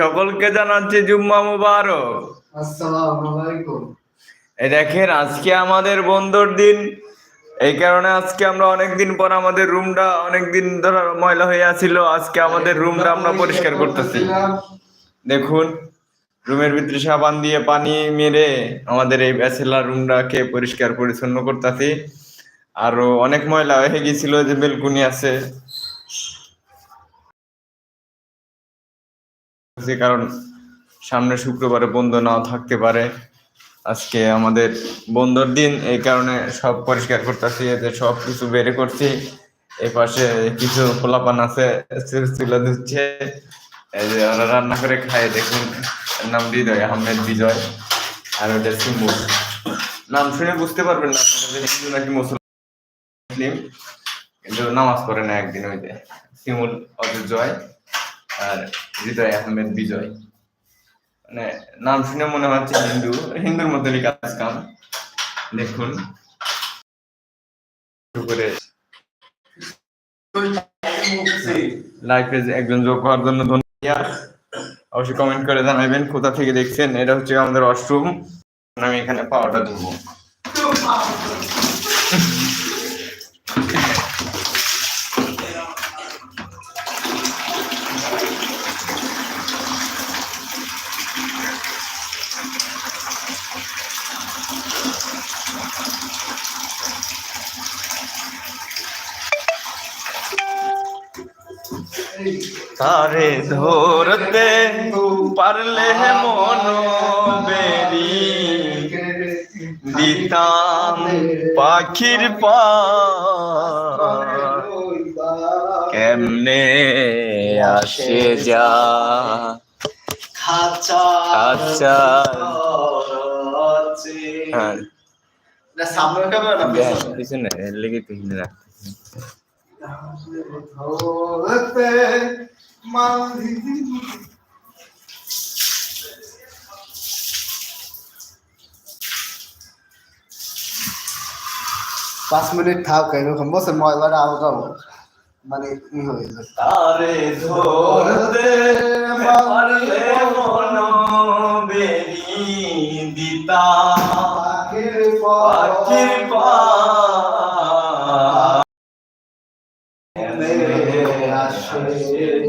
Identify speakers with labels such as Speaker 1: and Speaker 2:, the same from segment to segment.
Speaker 1: সকলকে জানাচ্ছি জুম্মা মুবারক। দেখেন আজকে আমাদের বন্ধুর দিন। এই কারণে আজকে আমরা অনেকদিন পর আমাদের রুমটা অনেকদিন ধরে ময়লা হয়ে আছিল। আজকে আমাদের রুমটা আমরা পরিষ্কার করতেছি। দেখুন রুমের ভিতরে সাবান দিয়ে পানি মেরে আমাদের এই ব্যাচেলার রুমটাকে পরিষ্কার পরিচ্ছন্ন করতেছি। আরও অনেক ময়লা হয়ে গেছিল যে বেলকুনি আছে। যে কারণ সামনে শুক্রবারে বন্ধ নাও থাকতে পারে। আজকে আমাদের বন্ধর দিন, এই কারণে সব পরিষ্কার করতেছি এতে সব কিছু বেড়ে করছি। এই পাশে কিছু পোলাপান আছে তুলে দিচ্ছে। এই যে ওরা রান্না করে খায়, দেখুন নাম হৃদয়, আহমেদ বিজয় আর ওটা সিম্বু। নাম শুনে বুঝতে পারবেন না হিন্দু নাকি মুসলিম, কিন্তু নামাজ পড়ে না একদিন, ওই যে শিমুল অজয় জয়। আর হৃদয় আহমেদ বিজয়। মানে নাম শুনে মনে হচ্ছে হিন্দু। হিন্দুর মধ্যে কাজ কাম। দেখুন। করে। লাইফে একজন যোগ হওয়ার জন্য ধন্যবাদ। অবশ্যই কমেন্ট করে জানাবেন কোথা থেকে দেখছেন। এটা হচ্ছে আমাদের ওয়াশরুম আমি এখানে পাওয়াটা দেবো তারে ধরতে পারলে মন বেরি দিতাম পাখির পা কেমনে আসে যা।
Speaker 2: আছে।
Speaker 1: হ্যাঁ
Speaker 2: না, সামনে ক্যামেরা না পিছনে?
Speaker 1: পিছনে লেগে পিছনে রাখতে
Speaker 2: ধরতে মাঝি পাঁচ মিনিট থাক এরকম। বসে ময়লাটা আলগাও মানে ই হয়ে যায়
Speaker 1: তারে ধরতে পারলে মন বেরি দিতাম
Speaker 2: পাখির
Speaker 1: পাখির পা।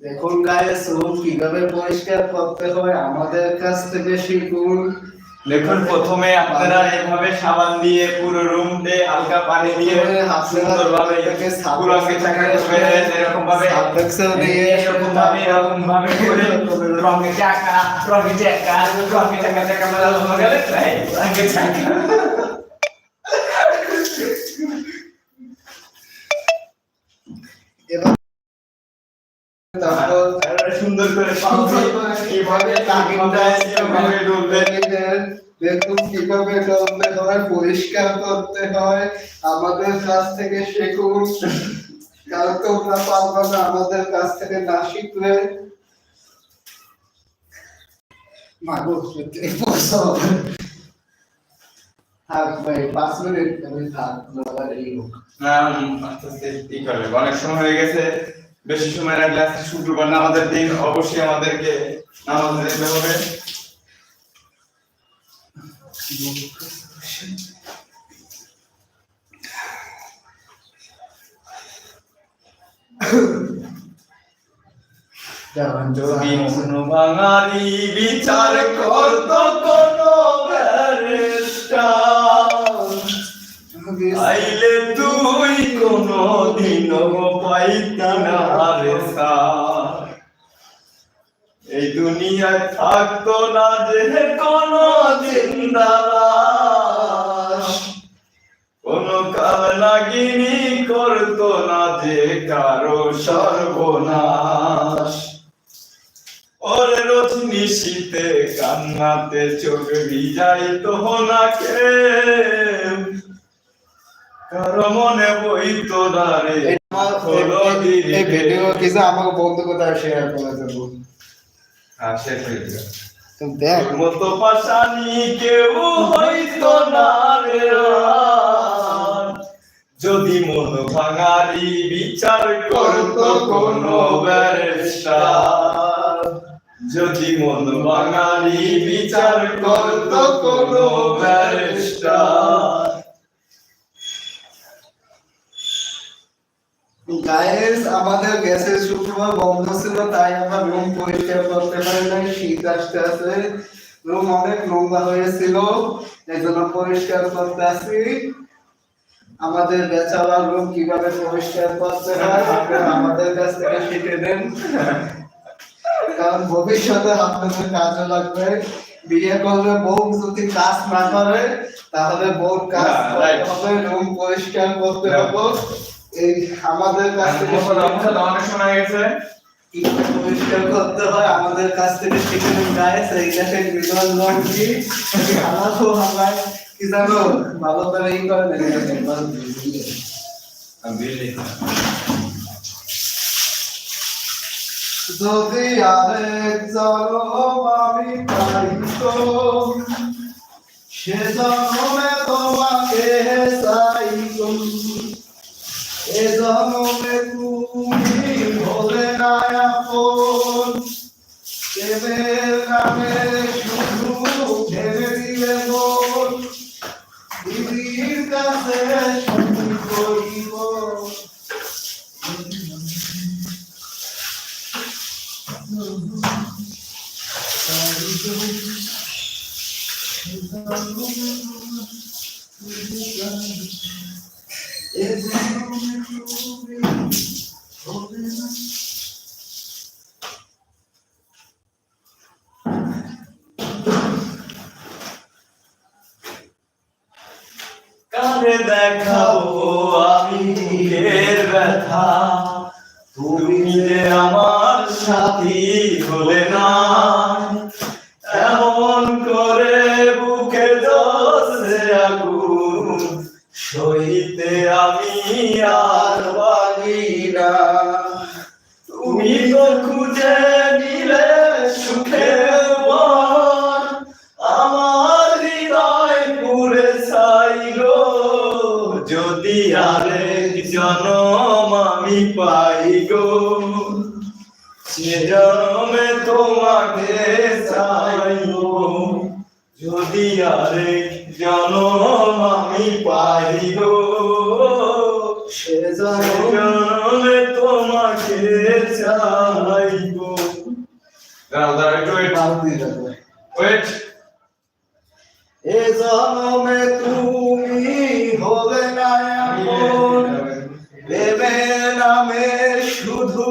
Speaker 2: দেখুন গায়ে রুম কীভাবে পরিষ্কার করতে হয়? আমাদের কাছ থেকে শিখুন।
Speaker 1: দেখুন প্রথমে আপনারা এভাবে সাবান দিয়ে পুরো রুম দিয়ে হালকা পানি দিয়ে সুন্দরভাবে পুরো আগে চাকা এরকম ভাবে
Speaker 2: সাবডাকশন দিয়ে
Speaker 1: এরকম ভাবে এরকম ভাবে করে রঙে চাকা রঙে চাকা রঙে চাকা চাকা মেলা হয়ে গেলে রঙে চাকা
Speaker 2: এবার তারপর
Speaker 1: আর সুন্দর করে এইভাবে
Speaker 2: কীভাবে হয় পরিষ্কার করতে হয়। আমাদের কাছ থেকে শিখুন। কারণ তোমরা পারবে না আমাদের কাছ থেকে না শিখলে। মাগো
Speaker 1: করবে অনেক সময় হয়ে গেছে। বেশি সময় রাখলে আজকে শুক্রবার নামাজের দিন অবশ্যই আমাদেরকে নামাজ যেতে হবে। বাঙালি বিচার করতো কোনো দিন পাইতি না রে সার। এই দুনিয়ায় থাকতো না যে কোনো জিন্দালাস নাগিনী করতো না যে কারও সর্বনাশ। ওরে রোজ নিশীতে কান্নাতে চোখ ভিজাইতো না কেউ কারও মনে বইতো না রে হলো দিদি
Speaker 2: এই ভিডিও কিছু আমাকে বন্ধু কোথায় শেয়ার করে দেবো?
Speaker 1: হ্যাঁ শেষ হয়ে গেল
Speaker 2: তুমি দেখ।
Speaker 1: মতো পাশানি কেউ হইতো না রে যদি মন ভাঙারি বিচার করতো কোন ব্যারিস্টার। যদি মন ভাঙারি বিচার করতো কোন ব্যারিস্টার।
Speaker 2: গাইস আমাদের গ্যাসের শুক্রবার বন্ধ ছিল তাই আমরা রুম পরিষ্কার করতে পারি নাই শীত আসতে আসতে। রুম অনেক নোংরা হয়েছিল এই জন্য পরিষ্কার করতে আসি। আমাদের বেচারার রুম কীভাবে পরিষ্কার করতে হয় আপনারা আমাদের কাছ থেকে শিখে নেন। কারণ ভবিষ্যতে আপনাদের কাজে লাগবে। বিয়ে করলে বউ যদি কাজ না করে তাহলে বউ কাজ হবে রুম পরিষ্কার করতে। হবে। এই আমাদের কাছ থেকে
Speaker 1: অনেক শোনা গেছে।
Speaker 2: পরিষ্কার করতে হয় আমাদের কাছ থেকে শিখে নিন গাইস এই দেখেন মিলন লঙ্কি খালাতো আমার কি জানো? ভালো করে এই করে না যদি আরেক জনম আমি পাইতো সে জনমে তোমাকে চাইতো এ জনমে তুমি হলে না আপন প্রেমের নামে শুধু ভেবে দিলে মন দিদির কাছে সঙ্গী করিব। হবে না
Speaker 1: কারে দেখাবো আমি বুকের ব্যথা? তুমি যে আমার সাথী হলে না। এমন করে বুকে দোষে আগুন সইতে আমি আর পারি না। তুমি তো খুঁজে নিলে বন। আমার হৃদয় পুরে ছাইল। যদি আরেক জনম আমি পাই গো, সে জনমে তোমাকে চাইব যদি আরেক জনম আমি পাই গো
Speaker 2: সে জনমে
Speaker 1: তোমাকে চাইব। দাঁড়াও দাঁড়াও একটু wait.
Speaker 2: বালতি যাবে
Speaker 1: Wait.
Speaker 2: এ জনমে তুমি হবে না এমন। ভেবে নামে শুধু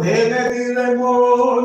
Speaker 2: ভেবে দিলে মন।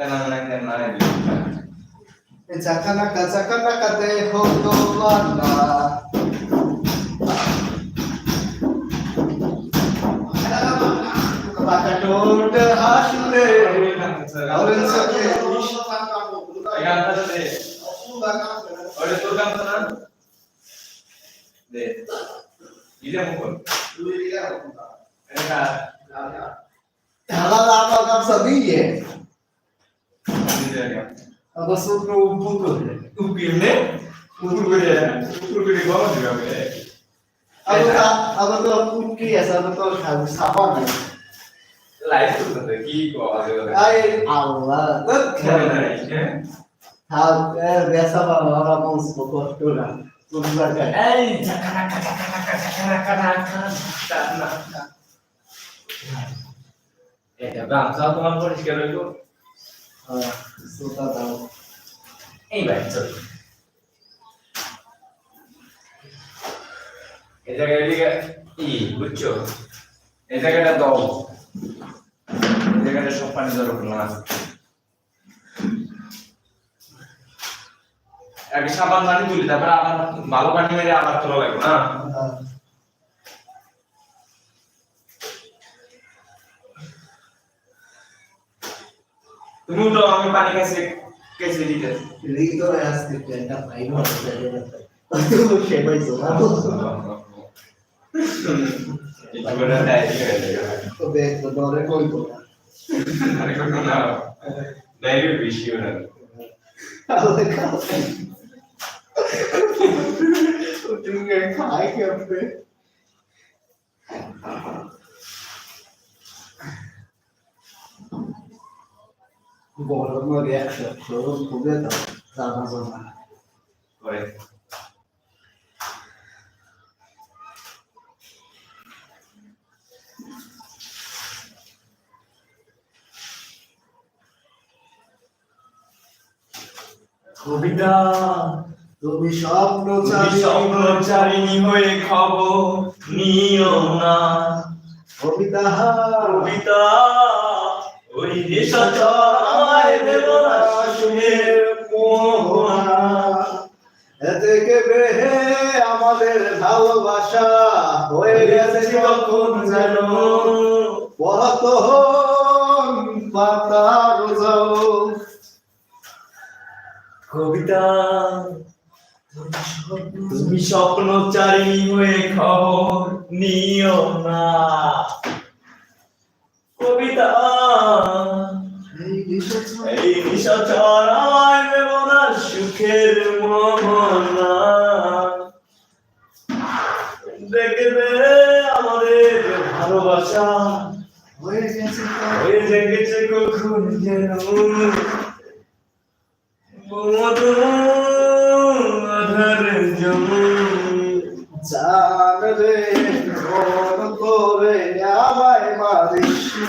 Speaker 1: পারিনি লাগিয়ে না ওই রকম তো তাহলে পুরো বেলকুনি মেলকুনি সব ডাইনিং ডাইনিং সব পান দিয়ে। সিঁড়ি নামা দিতে বালতিতে লয়ে এসো বালতিতে লয়ে এসো বালতি না না না না গো দিবে
Speaker 2: Aku tak, aku tu kuki ya, aku tu harus sabar ni.
Speaker 1: Live করতে কি কো আগে
Speaker 2: Ay Allah, betul. Hal biasa bawa orang pun sepuluh dolar. Tunggu kan.
Speaker 1: এই ঝাকানাকা এটা গামছা তোমার পরিষ্কার হইল
Speaker 2: Ah, suka tahu.
Speaker 1: এই ভাই চল। এই জায়গায় ই বুঝছ? এই জায়গাটা দাও এই জায়গাটা সব পানি জল করলাম আগে সাবান পানি তুলি তারপরে আবার ভালো পানি মেরে আবার তোলা লাগবে না? তুমি উঠো আমি পানি কাছে কেসে দিতে
Speaker 2: Rito ya sedikit tak main orang jadi Itu siapa itu? Aku
Speaker 1: এটা করে দেয় ঠিক আছে
Speaker 2: tu deh, bedore kau itu.
Speaker 1: আরে কোনো না ডাইরি বেশি ওরা
Speaker 2: Kalau kau, ujungnya kai apa? Mau reaction, kalau kau tahu, sama-sama.
Speaker 1: করে
Speaker 2: কবিতা তুমি স্বপ্ন
Speaker 1: স্বপ্নচারিণী হয়ে খবর নিও না
Speaker 2: কবিতা
Speaker 1: কবিতা ওই নিশাচর আমায় দেব না শুনের মোহনা
Speaker 2: থেকে বেহে আমাদের ভালোবাসা হয়ে গেছে কখন যেন। কত পাতার যাও
Speaker 1: কবিতা তুমি স্বপ্নচারিণী হয়ে খবর নিও না। কবিতা।
Speaker 2: এই বিষয়
Speaker 1: এই নিশাচর আমায় দেব না সুখের মোহনা দেখবে আমাদের ভালোবাসা।
Speaker 2: হয়ে গেছে
Speaker 1: হয়ে জেগেছে কখন যেন। মধু আধার জমি।
Speaker 2: জান রে করে আমায়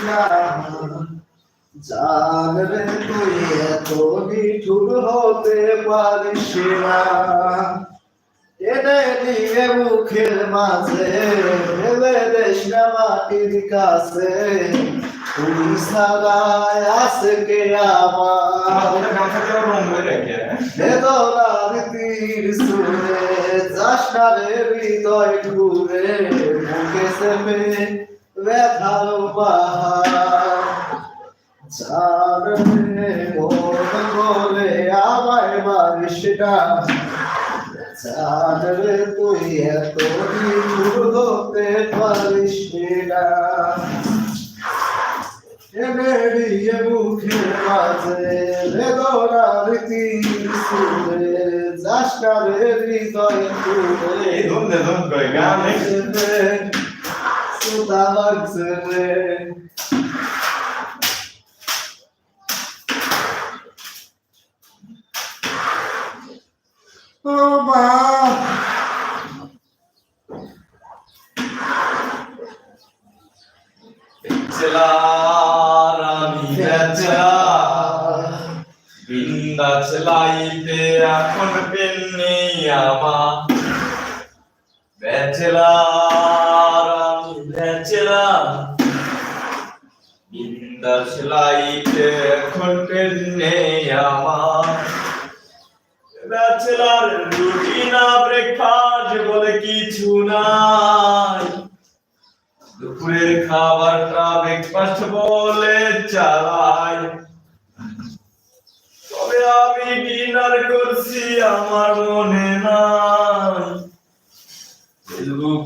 Speaker 2: মারিস না জান রে তুই এত নিঠুর হতে পারিস না এনে নিয়ে মুখের মাঝে ফেলে দেশ না মাটির কাছে তুই সারায় আছে কে আমার বেদনার তীর সুরে যাসনারে হৃদয় ঘুরে মুখে সেপে ব্যথার পাহাড় জানে মন আমায় মারিস না। জানরে তুই এত নিঠুর হতে পারিস না। এনে দিয়ে মুখের মাঝে বেদনার তীর সুরে যাসনারে হৃদয় ঘুরে মা
Speaker 1: বিন্দাস লাইতে এখন পেন্নি আমার ব্যাচেলার আমি এখন ট্রেন আমার। ব্যাচেলার না ব্রেকফাস্ট বলে কিছু নাই। দুপুরের খাবারটা ব্রেকফাস্ট বলে চালাই। তবে আমি ডিনার করছি, আমার মনে নাই।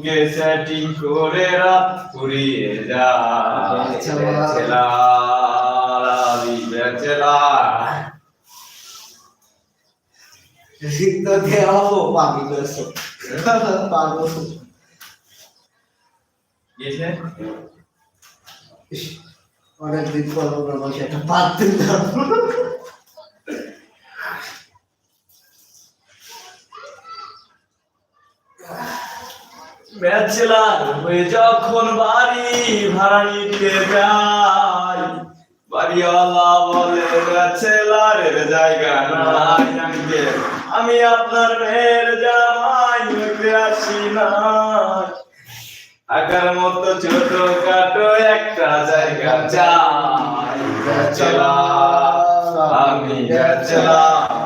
Speaker 1: ফেসবুকে সেটিং করে রাত পুরিয়ে যায়। ব্যাচেলার
Speaker 2: তো পাবি
Speaker 1: গেছে
Speaker 2: অনেকদিন পর আমরা একটা পাত দিলাম
Speaker 1: ব্যাচেলার হয়ে যখন বাড়ি ভাড়া নিতে যাই, বাড়িওয়ালা বলে ব্যাচেলারের জায়গা নাই আমি আপনার মেয়ের জামাই হইতে আসি না। আকার মতো ছোট খাটো একটা জায়গা চাই ব্যাচেলার আমি ব্যাচেলার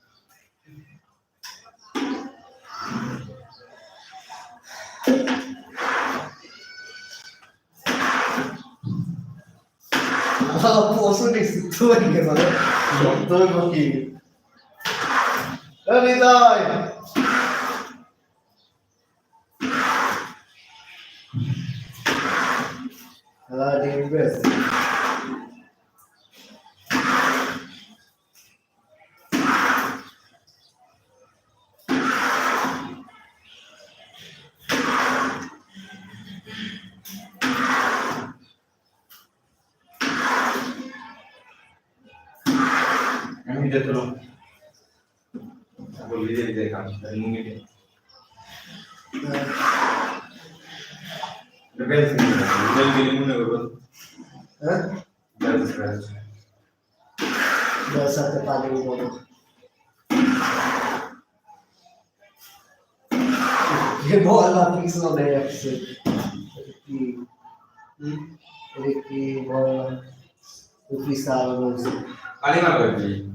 Speaker 2: নিশ্চিত হয়ে গেল সত্যই বকি হৃদয়! হ্যাঁ দেখবে
Speaker 1: আমি দেখো বলি যে দেখাম মুঙ্গি বেল বেল গিলি মনে করব
Speaker 2: হ্যাঁ
Speaker 1: বেল স্ক্র্যাচ
Speaker 2: ব্যবসাতে পারি বলো যে বল অফিস হবে আসছে কি এটা কি বল অফিস আর বলছে
Speaker 1: পানি মার করবি
Speaker 2: Zapraszam na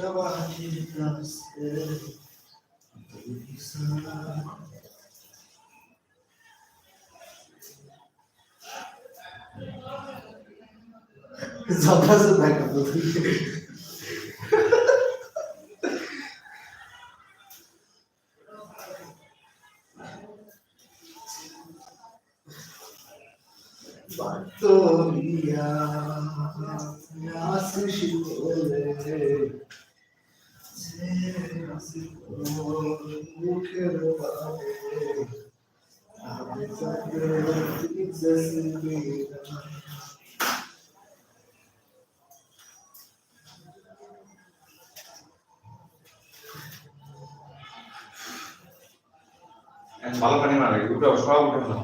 Speaker 2: to. Bartolia, miasto szkole, teraz ukierowane, aby zagrać ze synem.
Speaker 1: ভালো পানি মার উঠো সব উঠো